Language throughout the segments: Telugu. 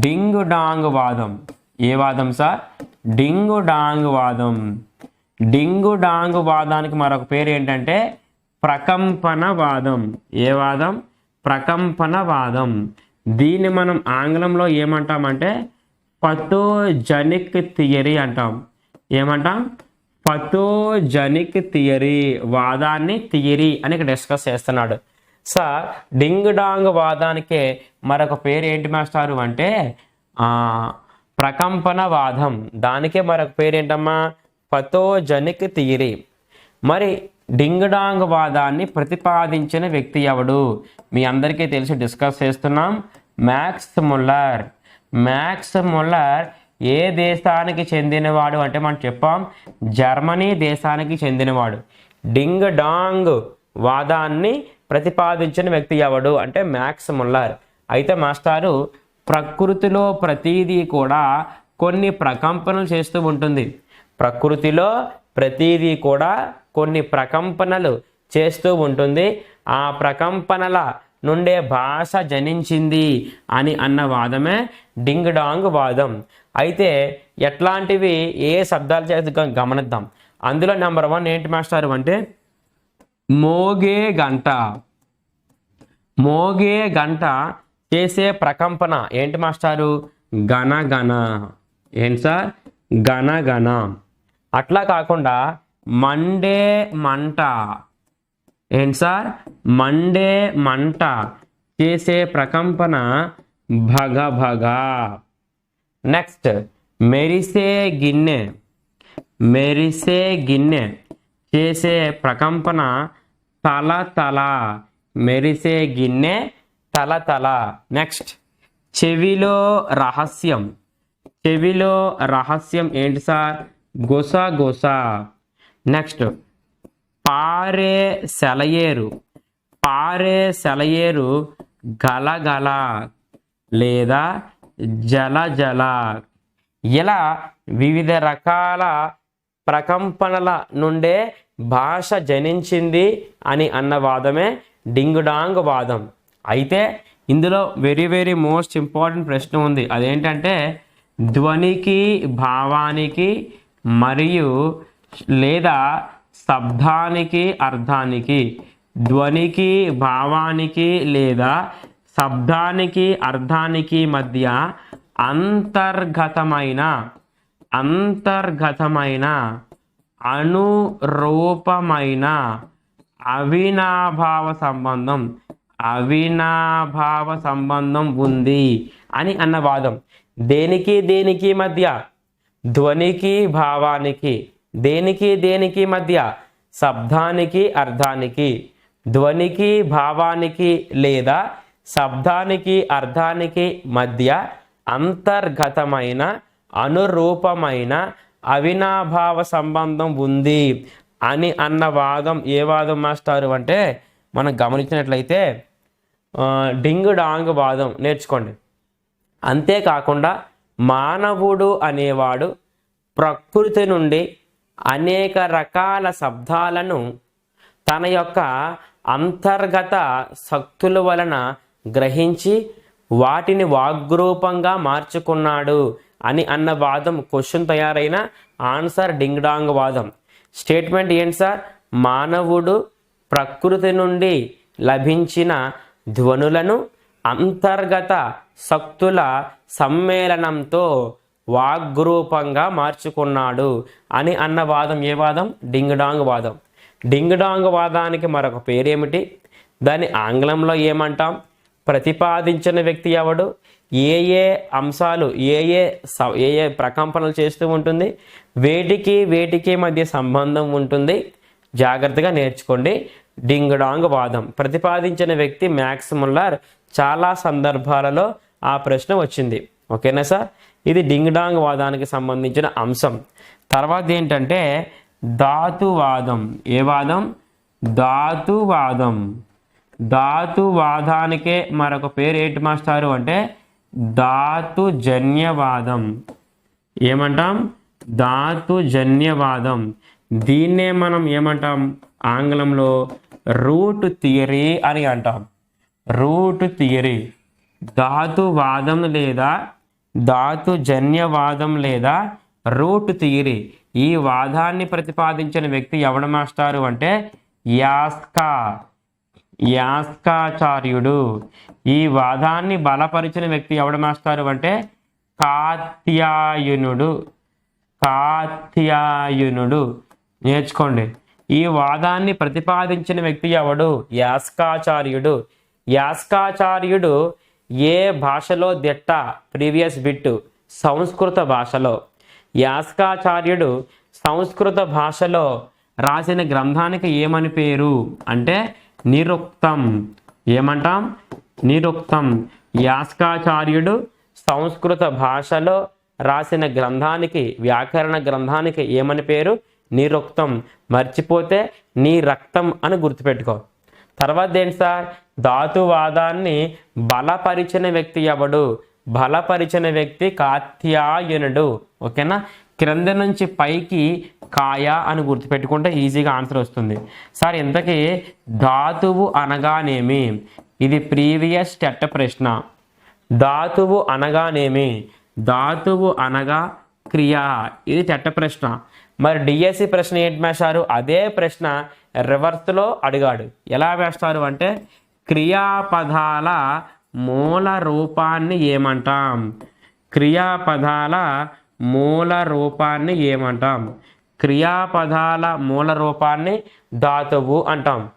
డింగు డాంగ్ వాదం ఏ వాదం సార్? డింగు డాంగ్ వాదం డింగు డాంగ్ వాదానికి మరొక పేరు ఏంటంటే ప్రకంపన వాదం ఏ వాదం? ప్రకంపన వాదం దీన్ని మనం ఆంగ్లంలో ఏమంటామంటే పథోజనిక్ థియరీ అంటాం. ఏమంటాం? Pathogenic theory. వాదాన్ని థియరీ అని ఇక్కడ డిస్కస్ చేస్తున్నాడు. సార్ డింగ్ డాంగ్ వాదానికే మరొక పేరు ఏంటి మాస్టారు అంటే ప్రకంపన వాదం దానికే మరొక పేరు ఏంటమ్మా పథోజనిక్ థియరీ మరి డింగ్ డాంగ్ వాదాన్ని ప్రతిపాదించిన వ్యక్తి ఎవడు? మీ అందరికీ తెలిసి డిస్కస్ చేస్తున్నాం. Max Muller. మ్యాక్స్ ముల్లర్ ఏ దేశానికి చెందినవాడు అంటే మనం చెప్పాం జర్మనీ దేశానికి చెందినవాడు. డింగ్ డాంగ్ వాదాన్ని ప్రతిపాదించిన వ్యక్తి ఎవడు అంటే మ్యాక్స్ ముల్లార్. అయితే మాస్టారు ప్రకృతిలో ప్రతీదీ కూడా కొన్ని ప్రకంపనలు చేస్తూ ఉంటుంది. ప్రకృతిలో ప్రతీదీ కూడా కొన్ని ప్రకంపనలు చేస్తూ ఉంటుంది. ఆ ప్రకంపనల నుండే భాష జనించింది అని అన్న వాదమే డింగ్ డాంగ్ వాదం. అయితే ఎట్లాంటివి ఏ శబ్దాలు చేస్తూ గమనిద్దాం. అందులో నెంబర్ వన్ ఏంటి మాస్టారు అంటే మోగే గంట. మోగే గంట చేసే ప్రకంపన ఏంటి మాస్టారు? గనగన ఏంటి సార్? గనగన అట్లా కాకుండా మండే మంట. ఏంటి సార్? మండే మంట చేసే ప్రకంపన భగ భగ నెక్స్ట్ మెరిసే గిన్నె. మెరిసే గిన్నె చేసే ప్రకంపన తల తల. మెరిసే గిన్నె తల తల. నెక్స్ట్ చెవిలో రహస్యం. చెవిలో రహస్యం ఏంటి సార్? గొస గొస. నెక్స్ట్ పారే సెలయేరు. పారే సెలయేరు గలగల లేదా జల జల. ఇలా వివిధ రకాల ప్రకంపనల నుండే భాష జనించింది అని అన్న వాదమే డింగుడాంగ్ వాదం. అయితే ఇందులో వెరీ వెరీ మోస్ట్ ఇంపార్టెంట్ ప్రశ్న ఉంది. అదేంటంటే ధ్వనికి భావానికి మరియు లేదా శబ్దానికి అర్థానికి ధ్వనికి భావానికి లేదా శబ్దానికి అర్థానికి మధ్య అంతర్గతమైన అంతర్గతమైన అనురూపమైన అవినాభావ సంబంధం. అవినాభావ సంబంధం ఉంది అని అన్న వాదం. దేనికి దేనికి మధ్య? ధ్వనికి భావానికి. దేనికి దేనికి మధ్య? శబ్దానికి అర్థానికి ధ్వనికి భావానికి లేదా శబ్దానికి అర్థానికి మధ్య అంతర్గతమైన అనురూపమైన అవినాభావ సంబంధం ఉంది అని అన్న వాదం ఏ వాదం మాస్టారు? అంటే మనం గమనించినట్లయితే డింగ్ డాంగ్ వాదం నేర్చుకోండి. అంతేకాకుండా మానవుడు అనేవాడు ప్రకృతి నుండి అనేక రకాల శబ్దాలను తన యొక్క అంతర్గత శక్తుల వలన గ్రహించి వాటిని వాగ్రూపంగా మార్చుకున్నాడు. అని అన్న వాదం క్వశ్చన్ తయారైన ఆన్సర్ డింగ్ డాంగ్ వాదం. స్టేట్మెంట్ ఏంటి సార్? మానవుడు ప్రకృతి నుండి లభించిన ధ్వనులను అంతర్గత శక్తుల సమ్మేళనంతో వాగ్రూపంగా మార్చుకున్నాడు అని అన్న వాదం ఏ వాదం? డింగ్డాంగ్ వాదం. డింగ్డాంగ్ వాదానికి మరొక పేరేమిటి? దాన్ని ఆంగ్లంలో ఏమంటాం? ప్రతిపాదించిన వ్యక్తి ఎవడు? ఏ ఏ అంశాలు ఏ ఏ స- ఏ ఏ ప్రకంపనలు చేస్తూ ఉంటుంది. వేటికి వేటికి మధ్య సంబంధం ఉంటుంది. జాగ్రత్తగా నేర్చుకోండి. డింగ్డాంగ్ వాదం. ప్రతిపాదించిన వ్యక్తి మ్యాక్స్ ముల్లర్ చాలా సందర్భాలలో ఆ ప్రశ్న వచ్చింది. ఓకేనా సార్? ఇది డింగ్డాంగ్ వాదానికి సంబంధించిన అంశం. తర్వాత ఏంటంటే ధాతువాదం. ఏ వాదం? ధాతువాదం. ధాతువాదానికే మరొక పేరు ఏంటి మాస్టారు అంటే ధాతుజన్యవాదం. ఏమంటాం? ధాతుజన్యవాదం. దీన్నే మనం ఏమంటాం? ఆంగ్లంలో రూట్ థియరీ అని అంటాం. Route theory. ధాతువాదం లేదా ధాతుజన్యవాదం లేదా రూట్ థియరీ. ఈ వాదాన్ని ప్రతిపాదించిన వ్యక్తి ఎవడు మాస్టారు అంటే యాస్కా. యాస్కాచార్యుడు. ఈ వాదాన్ని బలపరిచిన వ్యక్తి ఎవడు మాస్టారు అంటే కాత్యాయునుడు. కాత్యాయునుడు. నేర్చుకోండి. ఈ వాదాన్ని ప్రతిపాదించిన వ్యక్తి ఎవడు? యాస్కాచార్యుడు. యాస్కాచార్యుడు ఏ భాషలో దిట్ట? ప్రీవియస్ బిట్టు సంస్కృత భాషలో. యాస్కాచార్యుడు సంస్కృత భాషలో రాసిన గ్రంథానికి ఏమని పేరు? అంటే నిరుక్తం ఏమంటాం? నిరుక్తం. యాస్కాచార్యుడు సంస్కృత భాషలో రాసిన గ్రంథానికి వ్యాకరణ గ్రంథానికి ఏమని పేరు? నిరుక్తం. మర్చిపోతే నీ రక్తం అని గుర్తుపెట్టుకో. తర్వాత ఏంటి సార్? ధాతువాదాన్ని బలపరిచిన వ్యక్తి ఎవడు? బలపరిచిన వ్యక్తి కాత్యాయనుడు. ఓకేనా? క్రింద నుంచి పైకి కాయ అని గుర్తుపెట్టుకుంటే ఈజీగా ఆన్సర్ వస్తుంది. సార్ ఇంతకీ ధాతువు అనగానేమి? ఇది ప్రీవియస్ టెట్ట ప్రశ్న. ధాతువు అనగానేమి? ధాతువు అనగా క్రియ. ఇది చెట్ట ప్రశ్న. మరి డిఎస్సి ప్రశ్న ఏంటి వేశారు అదే ప్రశ్న రివర్స్లో అడిగాడు. ఎలా వేస్తారు అంటే క్రియాపదాల మూల రూపాన్ని ఏమంటాం? క్రియాపదాల మూల రూపాన్ని ఏమంటాం? క్రియాపదాల మూల రూపాన్ని ధాతువు అంటాం.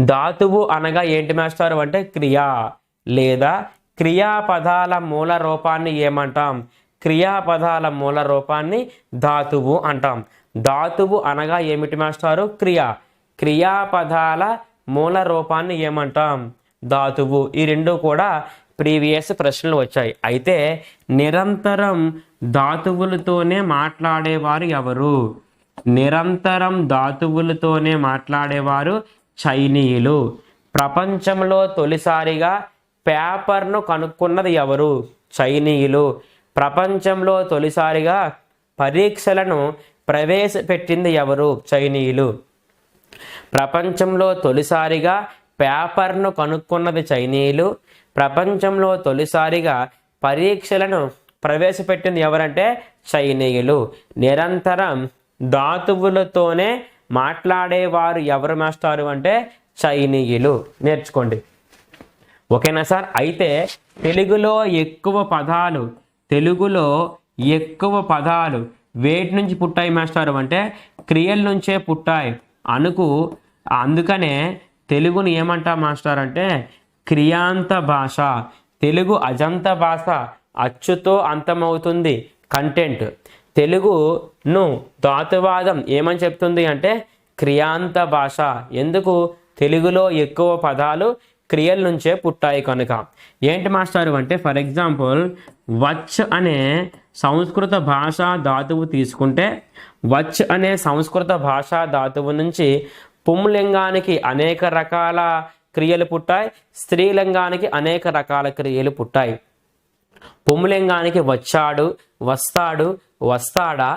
ధాతువు అనగా ఏంటి మాస్టారు అంటే క్రియ లేదా క్రియాపదాల మూల రూపాన్ని ఏమంటాం? క్రియాపదాల మూల రూపాన్ని ధాతువు అంటాం. ధాతువు అనగా ఏమిటి మాస్టారు? క్రియ. క్రియాపదాల మూల రూపాన్ని ఏమంటాం? ధాతువు. ఈ రెండు కూడా ప్రీవియస్ ప్రశ్నలు వచ్చాయి. అయితే నిరంతరం ధాతువులతోనే మాట్లాడేవారు ఎవరు? నిరంతరం ధాతువులతోనే మాట్లాడేవారు చైనీయులు. ప్రపంచంలో తొలిసారిగా పేపర్ను కనుక్కున్నది ఎవరు? చైనీయులు. ప్రపంచంలో తొలిసారిగా పరీక్షలను ప్రవేశపెట్టింది ఎవరు? చైనీయులు. ప్రపంచంలో తొలిసారిగా పేపర్ను కనుక్కున్నది చైనీయులు. ప్రపంచంలో తొలిసారిగా పరీక్షలను ప్రవేశపెట్టింది ఎవరంటే చైనీయులు. నిరంతరం ధాతువులతోనే మాట్లాడేవారు ఎవరు మాస్టారు అంటే చైనీయులు. నేర్చుకోండి. ఓకేనా సార్? అయితే తెలుగులో ఎక్కువ పదాలు తెలుగులో ఎక్కువ పదాలు వేటి నుంచి పుట్టాయి మాస్టారు అంటే క్రియల నుంచే పుట్టాయి అనుకు అందుకనే తెలుగుని ఏమంటా మాస్టర్ అంటే క్రియాంత భాష తెలుగు అజంత భాష అచ్చుతో అంతమవుతుంది. కంటెంట్. తెలుగును ధాతువాదం ఏమని చెప్తుంది అంటే క్రియాంత భాష. ఎందుకు? తెలుగులో ఎక్కువ పదాలు క్రియల నుంచే పుట్టాయి కనుక. ఏంటి మాస్టారు అంటే ఫర్ ఎగ్జాంపుల్ వచ్ అనే సంస్కృత భాషా ధాతువు తీసుకుంటే వచ్ అనే సంస్కృత భాషా ధాతువు నుంచి పుంలింగానికి అనేక రకాల క్రియలు పుట్టాయి. స్త్రీలింగానికి అనేక రకాల క్రియలు పుట్టాయి. పుంలింగానికి వచ్చాడు వస్తాడు వస్తాడా?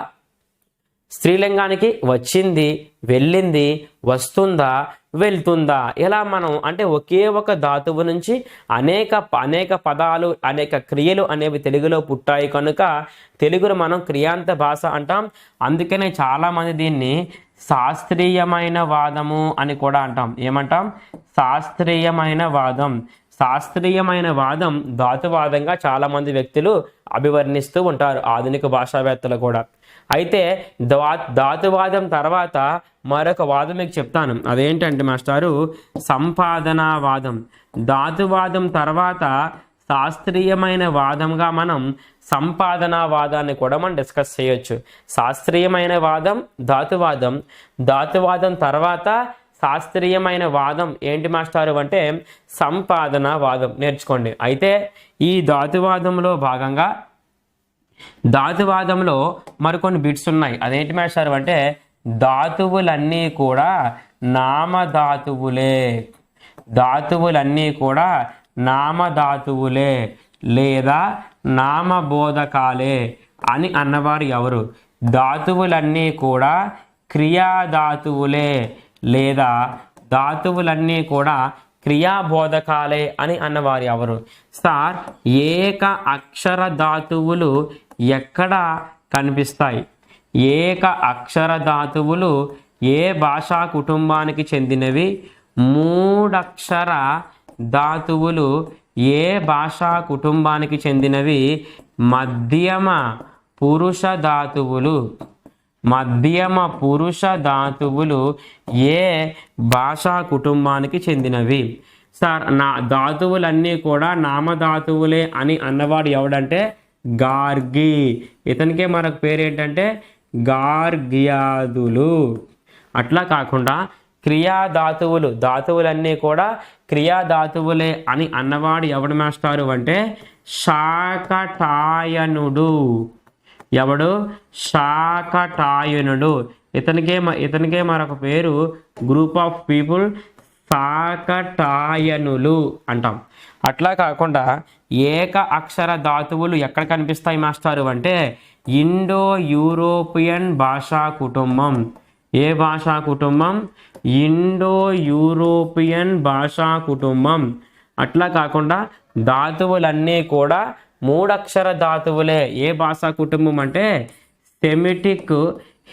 స్త్రీలింగానికి వచ్చింది వెళ్ళింది వస్తుందా? వెళ్తుందా? ఇలా మనం అంటే ఒకే ఒక ధాతువు నుంచి అనేక అనేక పదాలు అనేక క్రియలు అనేవి తెలుగులో పుట్టాయి కనుక తెలుగును మనం క్రియాంత భాష అంటాం. అందుకనే చాలామంది దీన్ని శాస్త్రీయమైన వాదము అని కూడా అంటాం. ఏమంటాం? శాస్త్రీయమైన వాదం. శాస్త్రీయమైన వాదం ధాతువాదంగా చాలామంది వ్యక్తులు అభివర్ణిస్తూ ఉంటారు ఆధునిక భాషావేత్తలు కూడా. అయితే దా ధాతువాదం తర్వాత మరొక వాదం మీకు చెప్తాను. అదేంటంటే మాస్టారు సంపాదనావాదం. ధాతువాదం తర్వాత శాస్త్రీయమైన వాదంగా మనం సంపాదనావాదాన్ని కూడా మనం డిస్కస్ చేయొచ్చు. శాస్త్రీయమైన వాదం ధాతువాదం. ధాతువాదం తర్వాత శాస్త్రీయమైన వాదం ఏంటి మాస్టారు అంటే సంపాదన వాదం నేర్చుకోండి. అయితే ఈ ధాతువాదంలో భాగంగా ధాతువాదంలో మరికొన్ని బిట్స్ ఉన్నాయి. అదేంటి మాస్టారు అంటే ధాతువులన్నీ కూడా నామధాతువులే. ధాతువులన్నీ కూడా నామధాతువులే లేదా నామబోధకాలే అని అన్నవారు ఎవరు? ధాతువులన్నీ కూడా క్రియాధాతువులే లేదా ధాతువులన్నీ కూడా క్రియాబోధకాలే అని అన్నవారు ఎవరు? సార్ ఏక అక్షర ధాతువులు ఎక్కడ కనిపిస్తాయి? ఏక అక్షర ధాతువులు ఏ భాషా కుటుంబానికి చెందినవి? మూడక్షర ధాతువులు ఏ భాషా కుటుంబానికి చెందినవి? మధ్యమ పురుష ధాతువులు. మధ్యమ పురుష ధాతువులు ఏ భాషా కుటుంబానికి చెందినవి? సార్ నా ధాతువులన్నీ కూడా నామధాతువులే అని అన్నవాడు ఎవడంటే గార్గి. ఇతనికే మనకు పేరు ఏంటంటే గార్గ్యాదులు. అట్లా కాకుండా క్రియాధాతువులు ధాతువులన్నీ కూడా క్రియాధాతువులే అని అన్నవాడు ఎవడు మాస్టారు అంటే శాకటాయనుడు ఎవడు? శాకటాయనుడు ఇతనికే ఇతనికే మరొక పేరు గ్రూప్ ఆఫ్ పీపుల్ శాకటాయనులు అంటాం. అట్లా కాకుండా ఏక అక్షర ధాతువులు ఎక్కడ కనిపిస్తాయి మాస్టారు? అంటే ఇండో యూరోపియన్ భాషా కుటుంబం. ఏ భాషా కుటుంబం? ఇండో యూరోపియన్ భాషా కుటుంబం. అట్లా కాకుండా ధాతువులన్నీ కూడా మూడక్షర ధాతువులే. ఏ భాషా కుటుంబం అంటే సెమిటిక్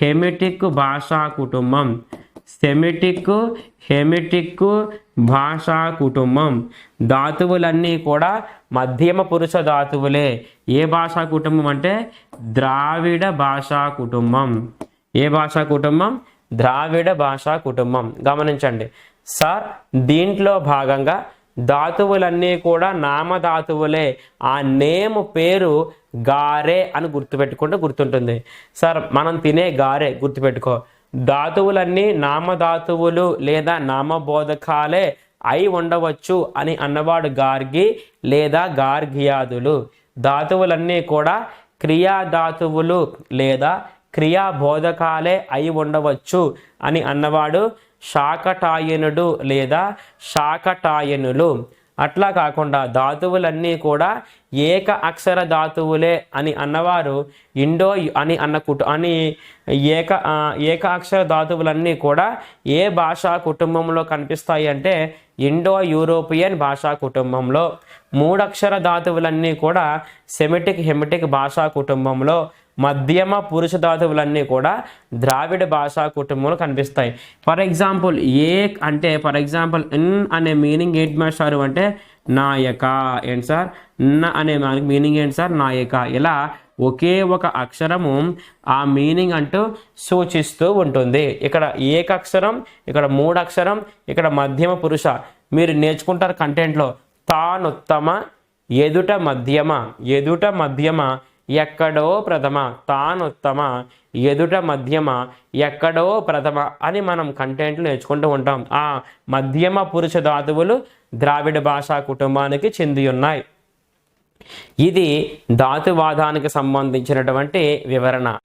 హెమిటిక్ భాషా కుటుంబం. సెమిటిక్ హెమిటిక్ భాషా కుటుంబం. ధాతువులన్నీ కూడా మధ్యమ పురుష ధాతువులే. ఏ భాషా కుటుంబం అంటే? ద్రావిడ భాషా కుటుంబం. ఏ భాషా కుటుంబం? ద్రావిడ భాషా కుటుంబం. గమనించండి. సార్ దీంట్లో భాగంగా ధాతువులన్నీ కూడా నామధాతువులే. ఆ నేమ్ పేరు గారే అని గుర్తుపెట్టుకుంటే గుర్తుంటుంది. సార్ మనం తినే గారే. గుర్తుపెట్టుకో. ధాతువులన్నీ నామధాతువులు లేదా నామబోధకాలే అయి ఉండవచ్చు అని అన్నవాడు గార్గి లేదా గార్గియాదులు. ధాతువులన్నీ కూడా క్రియాధాతువులు లేదా క్రియాబోధకాలే అయి ఉండవచ్చు అని అన్నవాడు శాకటాయనుడు లేదా శాకటాయనులు. అట్లా కాకుండా ధాతువులన్నీ కూడా ఏక అక్షర ధాతువులే అని అన్నవారు ఇండో అని అన్న కుటు అని ఏక ఏక అక్షర ధాతువులన్నీ కూడా ఏ భాషా కుటుంబంలో కనిపిస్తాయి అంటే ఇండో యూరోపియన్ భాషా కుటుంబంలో. మూడక్షర ధాతువులన్నీ కూడా సెమిటిక్ హెమిటిక్ భాషా కుటుంబంలో మధ్యమ పురుష ధాతువులన్నీ కూడా ద్రావిడ భాషా కుటుంబంలో కనిపిస్తాయి. ఫర్ ఎగ్జాంపుల్ ఏ అంటే ఫర్ ఎగ్జాంపుల్ ఎన్ అనే మీనింగ్ ఏంటి మాస్టారు అంటే నాయక ఏంటి సార్ న అనే మీనింగ్ ఏంటి సార్ నాయక. ఇలా ఒకే ఒక అక్షరము ఆ మీనింగ్ అంటూ సూచిస్తూ ఉంటుంది. ఇక్కడ ఏక అక్షరం ఇక్కడ మూడు అక్షరం ఇక్కడ మధ్యమ పురుష. మీరు నేర్చుకుంటారు కంటెంట్లో తానుత్తమ ఎదుట మధ్యమ ఎదుట మధ్యమ ఎక్కడో ప్రథమ తానుత్తమ ఎదుట మధ్యమ ఎక్కడో ప్రథమ అని మనం కంటెంట్లు నేర్చుకుంటూ ఉంటాం. ఆ మధ్యమ పురుష ధాతువులు ద్రావిడ భాషా కుటుంబానికి చెంది ఉన్నాయి. ఇది ధాతువాదానికి సంబంధించినటువంటి వివరణ.